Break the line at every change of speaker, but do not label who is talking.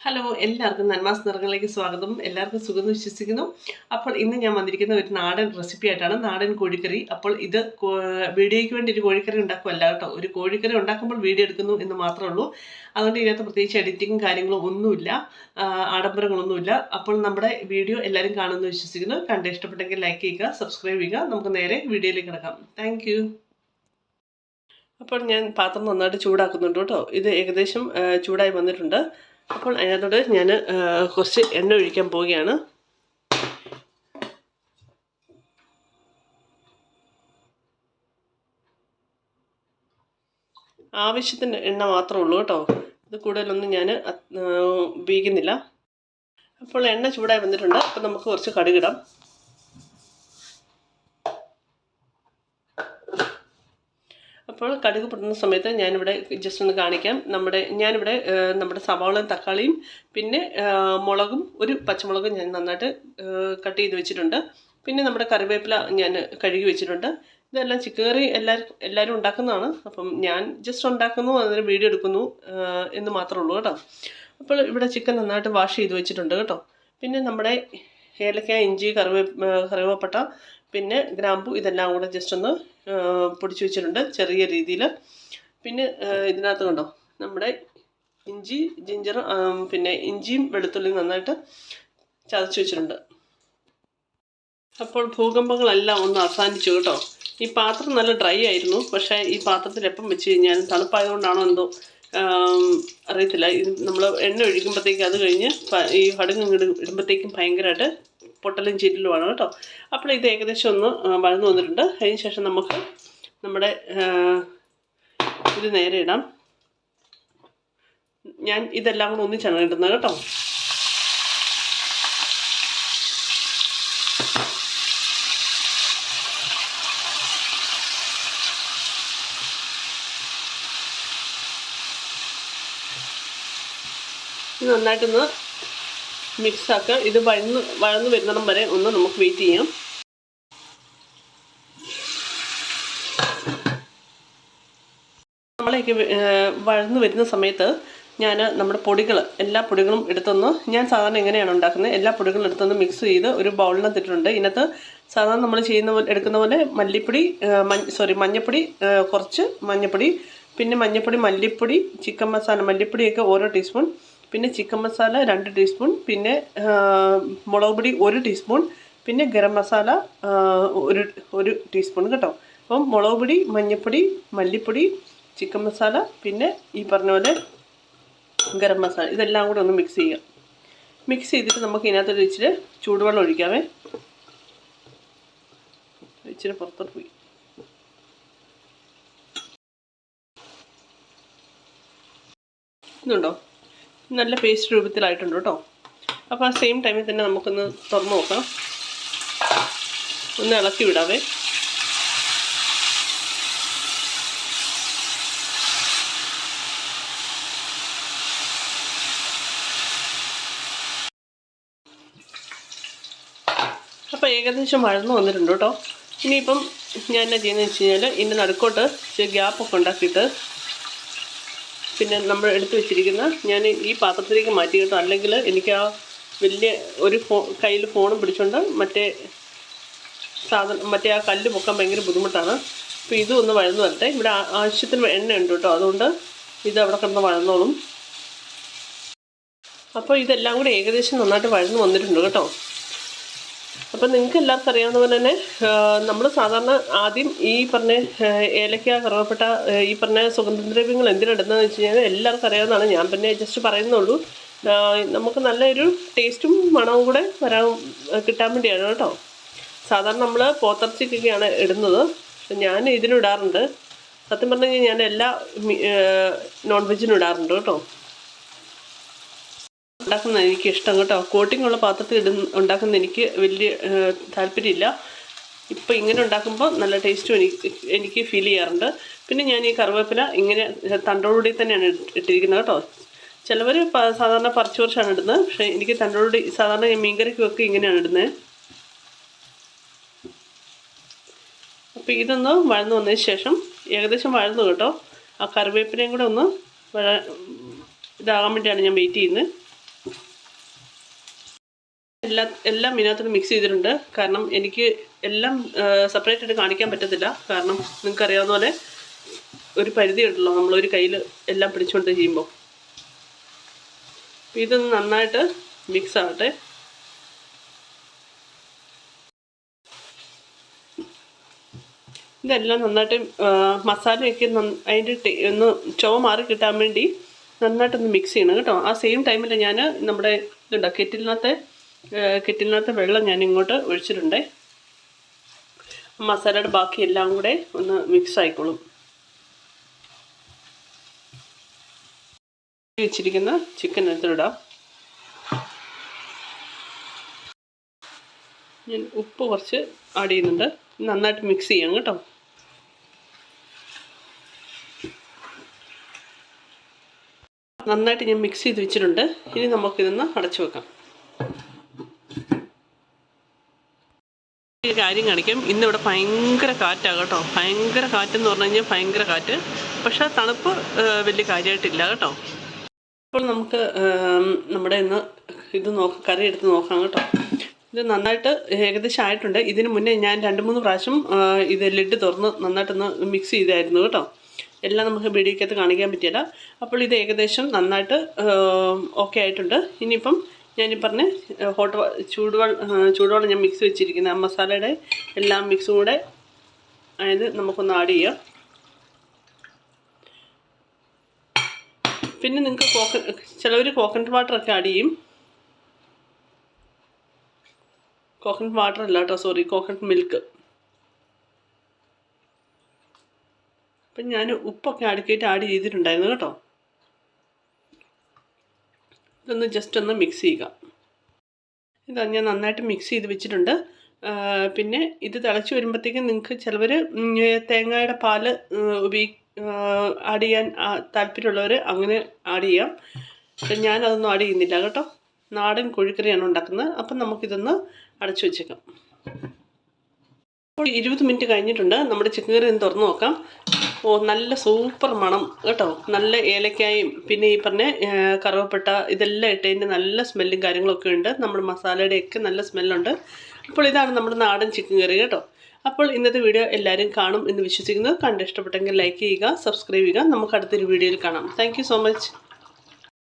Hello എല്ലാവർക്കും നന്മാസ് നിറങ്ങളിലേക്ക് സ്വാഗതം. എല്ലാവർക്കും സുഖം വിശ്വസിക്കുന്നു. അപ്പോൾ ഇന്ന് ഞാൻ വന്നിരിക്കുന്ന ഒരു നാടൻ റെസിപ്പി ആയിട്ടാണ് നാടൻ കോഴിക്കറി. അപ്പോൾ ഇത് വീഡിയോയ്ക്ക് വേണ്ടി ഒരു കോഴിക്കറി ഉണ്ടാക്കുമല്ല കേട്ടോ. ഒരു കോഴിക്കറി ഉണ്ടാക്കുമ്പോൾ വീഡിയോ എടുക്കുന്നു എന്ന് മാത്രമേ ഉള്ളൂ. അതുകൊണ്ട് ഇതിനകത്ത് പ്രത്യേകിച്ച് എഡിറ്റിങ്ങും കാര്യങ്ങളും ഒന്നുമില്ല. ആഡംബരങ്ങളൊന്നുമില്ല. അപ്പോൾ നമ്മുടെ വീഡിയോ എല്ലാവരും കാണുമെന്ന് വിശ്വസിക്കുന്നു. കണ്ട് ഇഷ്ടപ്പെട്ടെങ്കിൽ ലൈക്ക് ചെയ്യുക സബ്സ്ക്രൈബ് ചെയ്യുക. നമുക്ക് നേരെ വീഡിയോയിലേക്ക് കിടക്കാം. താങ്ക് അപ്പോൾ ഞാൻ പാത്രം നന്നായിട്ട് ചൂടാക്കുന്നുണ്ട് കേട്ടോ. ഇത് ഏകദേശം ചൂടായി വന്നിട്ടുണ്ട്. അപ്പോൾ അതിനകത്തോട് ഞാൻ കുറച്ച് എണ്ണ ഒഴിക്കാൻ പോവുകയാണ്. ആവശ്യത്തിന് എണ്ണ മാത്രമേ ഉള്ളൂ കേട്ടോ. ഇത് കൂടുതലൊന്നും ഞാൻ ഉപയോഗിക്കുന്നില്ല. അപ്പോൾ എണ്ണ ചൂടായി വന്നിട്ടുണ്ട്. അപ്പോൾ നമുക്ക് കുറച്ച് കടുകിടാം. അപ്പോൾ കടുക് പൊട്ടുന്ന സമയത്ത് ഞാനിവിടെ ജസ്റ്റ് ഒന്ന് കാണിക്കാം. നമ്മുടെ ഞാനിവിടെ നമ്മുടെ സവാളയും തക്കാളിയും പിന്നെ മുളകും ഒരു പച്ചമുളകും ഞാൻ നന്നായിട്ട് കട്ട് ചെയ്ത് വെച്ചിട്ടുണ്ട്. പിന്നെ നമ്മുടെ കറിവേപ്പില ഞാൻ കഴുകി വെച്ചിട്ടുണ്ട്. ഇതെല്ലാം ചിക്കൻ കറി എല്ലാവരും എല്ലാവരും ഉണ്ടാക്കുന്നതാണ്. അപ്പം ഞാൻ ജസ്റ്റ് ഉണ്ടാക്കുന്നു അതിന് വീഡിയോ എടുക്കുന്നു എന്ന് മാത്രമേ ഉള്ളൂ കേട്ടോ. അപ്പോൾ ഇവിടെ ചിക്കൻ നന്നായിട്ട് വാഷ് ചെയ്ത് വെച്ചിട്ടുണ്ട് കേട്ടോ. പിന്നെ നമ്മുടെ ഏലക്ക ഇഞ്ചി കറിവേ കറിവേപ്പട്ട പിന്നെ ഗ്രാമ്പു ഇതെല്ലാം കൂടെ ജസ്റ്റ് ഒന്ന് പൊടിച്ച് വെച്ചിട്ടുണ്ട് ചെറിയ രീതിയിൽ പിന്നെ ഇതിനകത്ത് കണ്ടോ? നമ്മുടെ ഇഞ്ചി ജിഞ്ചർ പിന്നെ ഇഞ്ചിയും വെളുത്തുള്ളിയും നന്നായിട്ട് ചതച്ച് വെച്ചിട്ടുണ്ട്. അപ്പോൾ ഭൂകമ്പങ്ങളെല്ലാം ഒന്ന് അവസാനിച്ചു കേട്ടോ. ഈ പാത്രം നല്ല ഡ്രൈ ആയിരുന്നു. പക്ഷേ ഈ പാത്രത്തിൽ എപ്പം വെച്ച് കഴിഞ്ഞാൽ തണുപ്പായതുകൊണ്ടാണോ എന്തോ അറിയത്തില്ല. ഇത് നമ്മൾ എണ്ണ ഒഴിക്കുമ്പോഴത്തേക്ക് അത് കഴിഞ്ഞ് ഈ കടുക് ഇടുമ്പോഴത്തേക്കും ഭയങ്കരമായിട്ട് പൊട്ടലും ചീറ്റലുമാണ് കേട്ടോ. അപ്പോൾ ഇത് ഏകദേശം ഒന്ന് വഴന്നു വന്നിട്ടുണ്ട്. അതിന് ശേഷം നമുക്ക് നമ്മുടെ ഇത് നേരെ ഇടാം. ഞാൻ ഇതെല്ലാം കൂടെ ഒന്നിച്ചാണ് ഇടുന്നത് കേട്ടോ. ഇത് നന്നായിട്ടൊന്ന് മിക്സ് ആക്കുക ഇത് വഴന്ന് വഴന്ന് വരുന്നിടം വരെ ഒന്ന് നമുക്ക് വെയിറ്റ് ചെയ്യാം. നമ്മളേക്ക് വഴന്ന് വരുന്ന സമയത്ത് ഞാൻ നമ്മുടെ പൊടികൾ എല്ലാ പൊടികളും എടുത്തൊന്ന് ഞാൻ സാധാരണ എങ്ങനെയാണ് ഉണ്ടാക്കുന്നത്? എല്ലാ പൊടികളും എടുത്തൊന്ന് മിക്സ് ചെയ്ത് ഒരു ബൗളിനകത്ത് ഇട്ടിട്ടുണ്ട് ഇതിനകത്ത് സാധാരണ നമ്മൾ ചെയ്യുന്ന പോലെ എടുക്കുന്ന പോലെ മല്ലിപ്പൊടി സോറി മഞ്ഞപ്പൊടി കുറച്ച് മഞ്ഞപ്പൊടി പിന്നെ മഞ്ഞപ്പൊടി മല്ലിപ്പൊടി ചിക്കൻ മസാല മല്ലിപ്പൊടിയൊക്കെ ഓരോ ടീസ്പൂൺ പിന്നെ ചിക്കൻ മസാല രണ്ട് ടീസ്പൂൺ പിന്നെ മുളക് പൊടി ഒരു ടീസ്പൂൺ പിന്നെ ഗരം മസാല ഒരു ഒരു ടീസ്പൂൺ കേട്ടോ. അപ്പം മുളക് പൊടി മഞ്ഞൾപ്പൊടി മല്ലിപ്പൊടി ചിക്കൻ മസാല പിന്നെ ഈ പറഞ്ഞ പോലെ ഗരം മസാല ഇതെല്ലാം കൂടെ ഒന്ന് മിക്സ് ചെയ്യുക മിക്സ് ചെയ്തിട്ട് നമുക്ക് ഇതിനകത്തൊരു ഇച്ചിരി ചൂടുവെള്ളം ഒഴിക്കാമേ ഇച്ചിരി പുറത്തോട്ട് പോയി. ഇതുണ്ടോ? നല്ല പേസ്റ്റ് രൂപത്തിലായിട്ടുണ്ട് കേട്ടോ. അപ്പോൾ ആ സെയിം ടൈമിൽ തന്നെ നമുക്കൊന്ന് തുറന്നു നോക്കാം. ഒന്ന് ഇളക്കി വിടാവേ. അപ്പോൾ ഏകദേശം വഴന്നു വന്നിട്ടുണ്ട് കേട്ടോ. ഇനിയിപ്പം ഞാൻ എന്നാ ചെയ്യുന്നത് വെച്ച് കഴിഞ്ഞാൽ ഇതിന്റെ നടുക്കോട്ട് ഗ്യാപ്പൊക്കെ ഉണ്ടാക്കിയിട്ട് പിന്നെ നമ്മൾ എടുത്തു വെച്ചിരിക്കുന്ന ഞാൻ ഈ പാത്രത്തിലേക്ക് മാറ്റി കേട്ടോ. അല്ലെങ്കിൽ എനിക്ക് ആ വലിയ ഒരു ഫോ കയ്യിൽ ഫോണും പിടിച്ചുകൊണ്ട് മറ്റേ സാധനം മറ്റേ ആ കല്ല് പൊക്കാൻ ഭയങ്കര ബുദ്ധിമുട്ടാണ്. അപ്പോൾ ഇതും ഒന്ന് വഴന്നു വരട്ടെ. ഇവിടെ ആവശ്യത്തിന് എണ്ണ ഉണ്ട് കേട്ടോ. അതുകൊണ്ട് ഇത് അവിടെ കിടന്ന് വഴന്നോളും. അപ്പോൾ ഇതെല്ലാം കൂടി ഏകദേശം നന്നായിട്ട് വഴന്നു വന്നിട്ടുണ്ട് കേട്ടോ. അപ്പം നിങ്ങൾക്ക് എല്ലാവർക്കും അറിയാവുന്ന പോലെ തന്നെ നമ്മൾ സാധാരണ ആദ്യം ഈ പറഞ്ഞ ഏലക്ക കറുവപ്പെട്ട ഈ പറഞ്ഞ സുഗന്ധദ്രവ്യങ്ങൾ എന്തിനിടുന്നതെന്ന് വെച്ച് കഴിഞ്ഞാൽ എല്ലാവർക്കും അറിയാവുന്നതാണ്. ഞാൻ പിന്നെ ജസ്റ്റ് പറയുന്നുള്ളൂ നമുക്ക് നല്ലൊരു ടേസ്റ്റും മണവും കൂടെ വരാൻ കിട്ടാൻ വേണ്ടിയാണ് കേട്ടോ. സാധാരണ നമ്മൾ പോത്തിറച്ചിക്കൊക്കെയാണ് ഇടുന്നത്. ഞാൻ ഇതിനും ഇടാറുണ്ട്. സത്യം പറഞ്ഞു കഴിഞ്ഞാൽ ഞാൻ എല്ലാ നോൺ വെജിനും ഇടാറുണ്ട് കേട്ടോ. ഉണ്ടാക്കുന്നത് എനിക്ക് ഇഷ്ടം കേട്ടോ. കോട്ടിംഗ് ഉള്ള പാത്രത്തിൽ ഇടുന്ന ഉണ്ടാക്കുന്ന എനിക്ക് വലിയ താല്പര്യമില്ല. ഇപ്പോൾ ഇങ്ങനെ ഉണ്ടാക്കുമ്പോൾ നല്ല ടേസ്റ്റും എനിക്ക് എനിക്ക് ഫീൽ ചെയ്യാറുണ്ട്. പിന്നെ ഞാൻ ഈ കറിവേപ്പില ഇങ്ങനെ തണ്ടോടുകൂടി തന്നെയാണ് ഇട്ട് ഇട്ടിരിക്കുന്നത് കേട്ടോ. ചിലവർ സാധാരണ പറിച്ചു കുറച്ചാണ് ഇടുന്നത്. പക്ഷേ എനിക്ക് തണ്ടോടുകൂടി സാധാരണ മീൻകറിക്കുമൊക്കെ ഇങ്ങനെയാണ് ഇടുന്നത്. അപ്പോൾ ഇതൊന്ന് വഴന്നു വന്നതിന് ശേഷം ഏകദേശം വഴന്നു കേട്ടോ. ആ കറിവേപ്പിലയും കൂടെ ഒന്ന് വഴ ഇതാകാൻ വേണ്ടിയാണ് ഞാൻ വെയിറ്റ് ചെയ്യുന്നത്. എല്ലാം എല്ലാം ഇതിനകത്ത് മിക്സ് ചെയ്തിട്ടുണ്ട്. കാരണം എനിക്ക് എല്ലാം സെപ്പറേറ്റ് ആയിട്ട് കാണിക്കാൻ പറ്റത്തില്ല. കാരണം നിങ്ങൾക്കറിയാവുന്ന പോലെ ഒരു പരിധി ഉണ്ടല്ലോ. നമ്മളൊരു കയ്യിൽ എല്ലാം പിടിച്ചുകൊണ്ട് ചെയ്യുമ്പോൾ ഇതൊന്ന് നന്നായിട്ട് മിക്സ് ആവട്ടെ. ഇതെല്ലാം നന്നായിട്ട് മസാലയൊക്കെ അതിന്റെ ഒന്ന് ചുവ മാറി കിട്ടാൻ വേണ്ടി നന്നായിട്ടൊന്ന് മിക്സ് ചെയ്യണം കേട്ടോ. ആ സെയിം ടൈമിൽ ഞാൻ നമ്മുടെ ഇതുണ്ടോ കെറ്റിലിനകത്തെ കെറ്റിലിനകത്തെ വെള്ളം ഞാൻ ഇങ്ങോട്ട് ഒഴിച്ചിട്ടുണ്ട്. മസാലയുടെ ബാക്കി എല്ലാം കൂടെ ഒന്ന് മിക്സ് ആയിക്കോളും. വെച്ചിരിക്കുന്ന ചിക്കൻ എടുത്തിടാം ഞാൻ ഉപ്പ് കുറച്ച് ആഡ് ചെയ്യുന്നുണ്ട്. നന്നായിട്ട് മിക്സ് ചെയ്യാം കേട്ടോ. നന്നായിട്ട് ഞാൻ മിക്സ് ചെയ്ത് വെച്ചിട്ടുണ്ട്. ഇനി നമുക്കിതൊന്ന് അടച്ചു വെക്കാം. ഒരു കാര്യം കാണിക്കാം. ഇന്നിവിടെ ഭയങ്കര കാറ്റാണ് കേട്ടോ ഭയങ്കര കാറ്റെന്ന് പറഞ്ഞു കഴിഞ്ഞാൽ ഭയങ്കര കാറ്റ്. പക്ഷേ തണുപ്പ് വലിയ കാര്യമായിട്ടില്ല കേട്ടോ. ഇപ്പോൾ നമുക്ക് നമ്മുടെ ഇന്ന് ഇത് നോക്ക കറി എടുത്ത് നോക്കാം കേട്ടോ. ഇത് നന്നായിട്ട് ഏകദേശം ആയിട്ടുണ്ട്. ഇതിന് മുന്നേ ഞാൻ രണ്ട് മൂന്ന് പ്രാവശ്യം ഇത് ലിഡ് തുറന്ന് നന്നായിട്ടൊന്ന് മിക്സ് ചെയ്തായിരുന്നു കേട്ടോ. എല്ലാം നമുക്ക് വീഡിയോക്കകത്ത് കാണിക്കാൻ പറ്റിയില്ല. അപ്പോൾ ഇത് ഏകദേശം നന്നായിട്ട് ഓക്കെ ആയിട്ടുണ്ട്. ഇനിയിപ്പം ഞാനീ പറഞ്ഞ ഹോട്ട് ചൂടുവെള്ളം ചൂടുവെള്ളം ഞാൻ മിക്സ് വെച്ചിരിക്കുന്ന ആ മസാലയുടെ എല്ലാം മിക്സും കൂടെ അതായത് നമുക്കൊന്ന് ആഡ് ചെയ്യാം. പിന്നെ നിങ്ങൾക്ക് കോക്ക ചിലവർ കോക്കനട്ട് വാട്ടറൊക്കെ ആഡ് ചെയ്യും. കോക്കനട്ട് വാട്ടർ അല്ല കേട്ടോ സോറി കോക്കനട്ട് മിൽക്ക് അപ്പം ഞാൻ ഉപ്പൊക്കെ അടുക്കിയിട്ട് ആഡ് ചെയ്തിട്ടുണ്ടായിരുന്നു കേട്ടോ. ഇതൊന്ന് ജസ്റ്റ് ഒന്ന് മിക്സ് ചെയ്യുക. ഇതാ ഞാൻ നന്നായിട്ട് മിക്സ് ചെയ്ത് വെച്ചിട്ടുണ്ട്. പിന്നെ ഇത് തിളച്ച് വരുമ്പോഴത്തേക്കും നിങ്ങൾക്ക് ചിലവർ തേങ്ങയുടെ പാൽ ഉപയോഗി ആഡ് ചെയ്യാൻ താല്പര്യമുള്ളവർ അങ്ങനെ ആഡ് ചെയ്യാം. പക്ഷെ ഞാനതൊന്നും ആഡ് ചെയ്യുന്നില്ല കേട്ടോ. നാടൻ കോഴിക്കറിയാണ് ഉണ്ടാക്കുന്നത്. അപ്പം നമുക്കിതൊന്ന് അടച്ചു വെച്ചേക്കാം. ഇപ്പോൾ ഇരുപത് മിനിറ്റ് കഴിഞ്ഞിട്ടുണ്ട്. നമ്മുടെ ചിക്കൻ കറി ഒന്ന് തുറന്ന് നോക്കാം. ഓ നല്ല സൂപ്പർ മണം കേട്ടോ. നല്ല ഏലക്കായും പിന്നെ ഈ പറഞ്ഞ കറുവപ്പെട്ട ഇതെല്ലാം ഇട്ടതിന്റെ നല്ല സ്മെല്ലും കാര്യങ്ങളൊക്കെ ഉണ്ട്. നമ്മുടെ മസാലയുടെയൊക്കെ നല്ല സ്മെല്ലുണ്ട്. അപ്പോൾ ഇതാണ് നമ്മുടെ നാടൻ ചിക്കൻ കറി കേട്ടോ. അപ്പോൾ ഇന്നത്തെ വീഡിയോ എല്ലാവരും കാണും എന്ന് വിശ്വസിക്കുന്നു. കണ്ട് ഇഷ്ടപ്പെട്ടെങ്കിൽ ലൈക്ക് ചെയ്യുക സബ്സ്ക്രൈബ് ചെയ്യുക. നമുക്ക് അടുത്തൊരു വീഡിയോയിൽ കാണാം. Thank so much